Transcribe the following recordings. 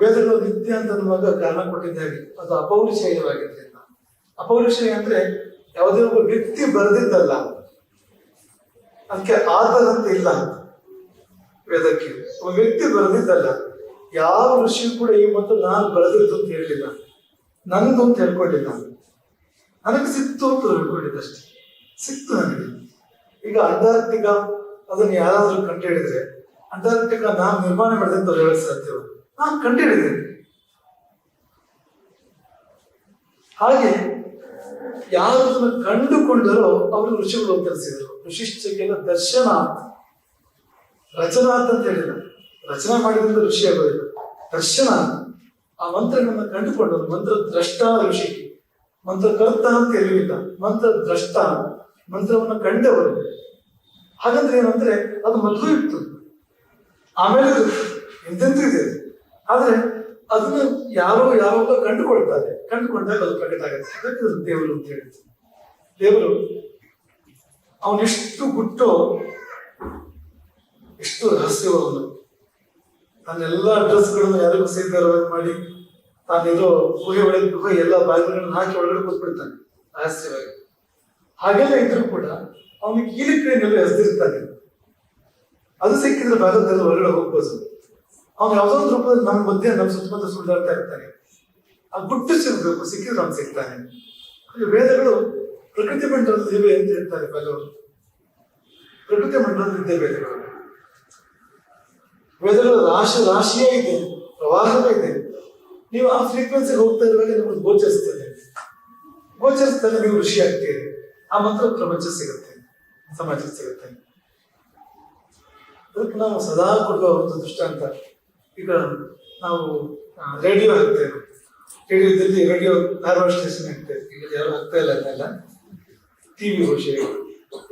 ವೇದಗಳು ನಿತ್ಯ ಅಂತ ಅನ್ನುವಾಗ ಕಾರಣ ಕೊಟ್ಟಿದ್ದಾಗಿ ಅದು ಅಪೌರುಷೇಯವಾಗಿದ್ದರಿಂದ ಅಪೌರುಷೇಯ ಅಂದ್ರೆ ಯಾವುದೇ ಒಬ್ಬ ವ್ಯಕ್ತಿ ಬರೆದಿದ್ದಲ್ಲ. ಅದಕ್ಕೆ ಆಧಾರಂತ ಇಲ್ಲ ವೇದಕ್ಕೆ. ಒಬ್ಬ ವ್ಯಕ್ತಿ ಬರೆದಿದ್ದಲ್ಲ. ಯಾವ ಋಷಿ ಕೂಡ ಈ ಮತ್ತು ನಾನು ಬರೆದಿದ್ದು ಅಂತ ಹೇಳಲಿಲ್ಲ ನಂದು ಅಂತ ಹೇಳ್ಕೊಂಡಿಲ್ಲ. ನನಗೆ ಸಿಕ್ತು ಅಂತ ಹೇಳ್ಕೊಂಡಿದ್ದಷ್ಟೆ ಸಿಕ್ತು ನನಗೆ. ಈಗ ಅಂಟಾರ್ಟಿಕಾ ಅದನ್ನು ಯಾರಾದರೂ ಕಂಡು ಹಿಡಿದ್ರೆ ಅಂಟಾರ್ಟಿಕಾ ನಾನು ನಿರ್ಮಾಣ ಮಾಡಿದೆ ಅಂತ ಹೇಳಕ್ ಸಾಧ್ಯವ? ನಾನು ಕಂಡಿಡಿದೆ ಹಾಗೆ ಯಾರು ಅದನ್ನು ಕಂಡುಕೊಂಡರೋ ಅವರು ಋಷಿಗಳು ಉತ್ತರಿಸಿದರು ಋಷಿಶ್ಚಕ್ಕೆಲ್ಲ ದರ್ಶನ ರಚನಾ ಅಂತ ಹೇಳಿಲ್ಲ ರಚನೆ ಮಾಡಿದ್ರಿಂದ ಋಷಿ ಆಗೋದಿಲ್ಲ ದರ್ಶನ. ಆ ಮಂತ್ರಗಳನ್ನು ಕಂಡುಕೊಂಡರು. ಮಂತ್ರ ದ್ರಷ್ಟ ಋಷಿ ಮಂತ್ರ ಮಂತ್ರಕರ್ತ ಅಂತ ಇರಲಿಲ್ಲ ಮಂತ್ರ ದ್ರಷ್ಟ. ಮಂತ್ರವನ್ನು ಕಂಡವರು. ಹಾಗಂದ್ರೆ ಏನಂದ್ರೆ ಅದು ಮೊದಲು ಇತ್ತು. ಆಮೇಲೆ ಎಂತೆಂತೂ ಇದೆ ಆದ್ರೆ ಅದನ್ನು ಯಾರೋ ಯಾವಾಗ ಕಂಡುಕೊಳ್ತಾರೆ. ಕಂಡುಕೊಂಡಾಗ ಅದು ಪ್ರಕಟ ಆಗುತ್ತೆ. ಅದಕ್ಕೆ ಅದು ದೇವರು ಅಂತ ಹೇಳಿದ್ರು ದೇವರು ಅವನೆಷ್ಟು ಗುಟ್ಟು ಎಷ್ಟು ರಹಸ್ಯವೋ ಅವನು. ತನ್ನೆಲ್ಲ ಅಡ್ರೆಸ್ಗಳನ್ನು ಯಾರಿಗೂ ಸೇರ್ಗಾರವಾಗಿ ಮಾಡಿ ತಾನಿರೋ ಗುಹೆ ಒಳಗೆ ಗುಹೆ ಎಲ್ಲ ಬಾಗಿಲುಗಳನ್ನು ಹಾಕಿ ಒಳಗಡೆ ಕೂತ್ಬಿಡ್ತಾನೆ ರಹಸ್ಯವಾಗಿ. ಹಾಗೆಲ್ಲ ಇದ್ರೂ ಕೂಡ ಅವನಿಗೆ ಕೀಲಿಕೈನೆಲ್ಲ ಎಸ್ದಿರ್ತಾನೆ. ಅದು ಸಿಕ್ಕಿದ್ರೆ ಭಾರತದಲ್ಲಿ ಹೊರಗಡೆ ಹೋಗ್ಬೋದು. ಅವನು ಯಾವುದೋ ಒಂದು ರೂಪದಲ್ಲಿ ನಮ್ಮ ಮಧ್ಯೆ ನಮ್ಮ ಸುತ್ತಮುತ್ತ ಸುಳ್ಳಾಡ್ತಾ ಇರ್ತಾನೆ ಆ ಗುಟ್ಟು ಸಿಗಬೇಕು, ಸಿಕ್ಕಿದ್ರೆ ಅವ್ನು ಸಿಗ್ತಾನೆ. ವೇದಗಳು ಪ್ರಕೃತಿ ಮಂಡಲದ ಇವೆ ಅಂತ ಹೇಳ್ತಾರೆ ಕೆಲವರು ಪ್ರಕೃತಿ ಮಂಡಲದ ವೇದಗಳು. ವೇದಗಳು ರಾಶಿ, ರಾಶಿಯೇ ಇದೆ, ಪ್ರವಾಹವೇ ಇದೆ. ನೀವು ಆ ಫ್ರೀಕ್ವೆನ್ಸಿ ಹೋಗ್ತಾ ಇರುವಾಗ ನಿಮಗೆ ಗೋಚರಿಸ್ತದೆ. ಗೋಚರಿಸ್ತಾನೆ ನೀವು ಋಷಿ ಆಗ್ತೀರಿ ಆ ಮಂತ್ರ ಪ್ರಪಂಚ ಸಿಗುತ್ತೆ, ಸಮಾಜ ಸಿಗುತ್ತೆ. ಅದಕ್ಕೆ ನಾವು ಸದಾ ಕೊಡುವ ಒಂದು ದೃಷ್ಟಾಂತ. ಈಗ ನಾವು ರೇಡಿಯೋ ಹಾಕ್ತೇವೆ ರೇಡಿಯೋದಲ್ಲಿ ರೇಡಿಯೋ ಧಾರವಾಡ ಸ್ಟೇಷನ್ ಹಾಕ್ತೇವೆ ಈಗ ಯಾರು ಹಾಕ್ತಾ ಇಲ್ಲ ಅದನ್ನೆಲ್ಲ ಟಿವಿ ವಿಷಯ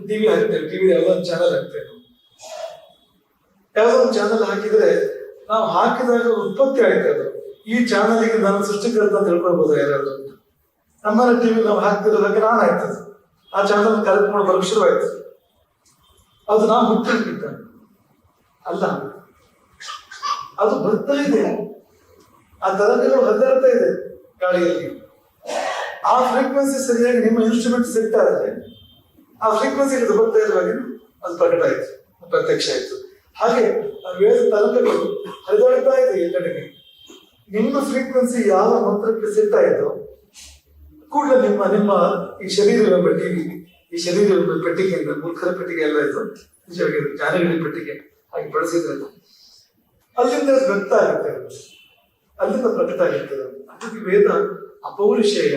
ಟಿವಿ ಹಾಕ್ತೇವೆ. ಟಿವಿ ಯಾವುದೋ ಒಂದು ಚಾನಲ್ ಹಾಕ್ತೇವೆ. ಯಾವುದೋ ಚಾನಲ್ ಹಾಕಿದ್ರೆ ನಾವು ಹಾಕಿದಾಗ ಉತ್ಪತ್ತಿ ಆಯ್ತು ಅದು. ಈ ಚಾನಲ್ಗೆ ನಾನು ಸೃಷ್ಟಿಕರ್ತ ಅಂತ ತಿಳ್ಕೊಳ್ಬೋದು ಯಾರಾದ್ರು. ನಮ್ಮನೆ ಟಿವಿ ನಾವು ಹಾಕ್ತಿರೋ ಹಾಗೆ ನಾನು ಆಯ್ತದೆ ಆ ಚಾನಲ್ ಕರೆಕ್ಟ್ ಮಾಡಿ ಶುರುವಾಯ್ತು. ಅದು ನಾವು ಹುಟ್ಟಿರ್ಬಿಟ್ಟ ಅಲ್ಲ. ಅದು ಬರ್ತಾ ಇದೆ. ಆ ತರಂಗಗಳು ಹರಿದಾಡ್ತಾ ಇದೆ ಗಾಳಿಯಲ್ಲಿ. ಆ ಫ್ರೀಕ್ವೆನ್ಸಿ ಸರಿಯಾಗಿ ನಿಮ್ಮ ಇನ್ಸ್ಟ್ರೂಮೆಂಟ್ ಸೆಟ್ ಆದರೆ ಆ ಫ್ರೀಕ್ವೆನ್ಸಿ ಅದು ಬರ್ತಾ ಇರುವಾಗ ಅದು ಪ್ರಕಟ ಆಯ್ತು, ಪ್ರತ್ಯಕ್ಷ ಆಯ್ತು. ಹಾಗೆ ಆ ವೇದ ತರಂಗಗಳು ಹರಿದಾಡ್ತಾ ಇದೆ ಎಲ್ಲೆಡೆಗೆ. ನಿಮ್ಮ ಫ್ರೀಕ್ವೆನ್ಸಿ ಯಾವ ಮಂತ್ರಕ್ಕೆ ಸೆಟ್ ಆಯಿತು, ಕೂಡಲೇ ನಿಮ್ಮ ನಿಮ್ಮ ಈ ಶರೀರವೆಂಬ ಪೆಟ್ಟಿಗೆ, ಈ ಶರೀರವೆಂಬ ಪೆಟ್ಟಿಗೆಯಿಂದ ಮೂರ್ಖರ ಪೆಟ್ಟಿಗೆ ಎಲ್ಲ ಆಯ್ತು ನಿಜವಾಗಿ ಪೆಟ್ಟಿಗೆ. ಹಾಗೆ ಬಳಸಿದ್ರೆ. ಅಲ್ಲಿಂದ ಅದು ವ್ಯಕ್ತ ಆಗುತ್ತೆ ಅದು. ಅಲ್ಲಿಂದ ಪ್ರಕಟ ಆಗುತ್ತೆ ಅದು. ಅದಕ್ಕೆ ವೇದ ಅಪೌರುಷೇಯ